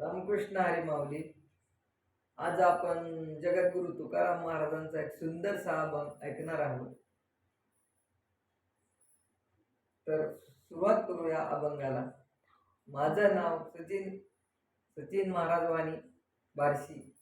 रामकृष्ण हरी माऊली. आज आपण जगद्गुरु तुकाराम महाराजांचा एक सुंदरसा अभंग ऐकणार आहोत. तर सुरुवात करूया अभंगाला. माझं नाव सचिन सचिन महाराजवाणी बार्शी.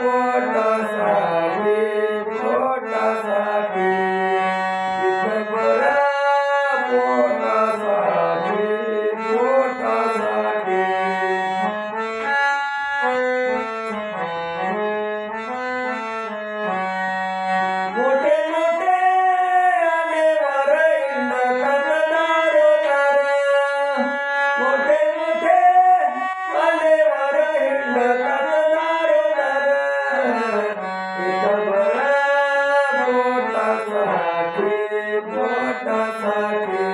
पोट साठी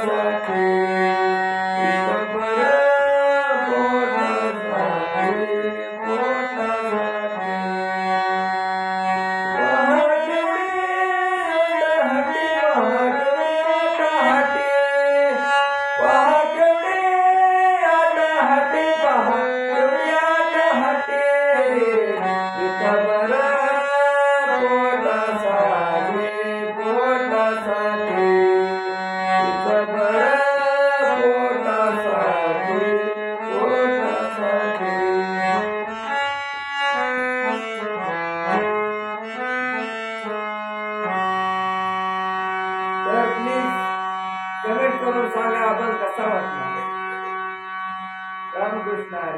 Caraca. समोर सांगा आपण कसा वाटणार रामकृष्ण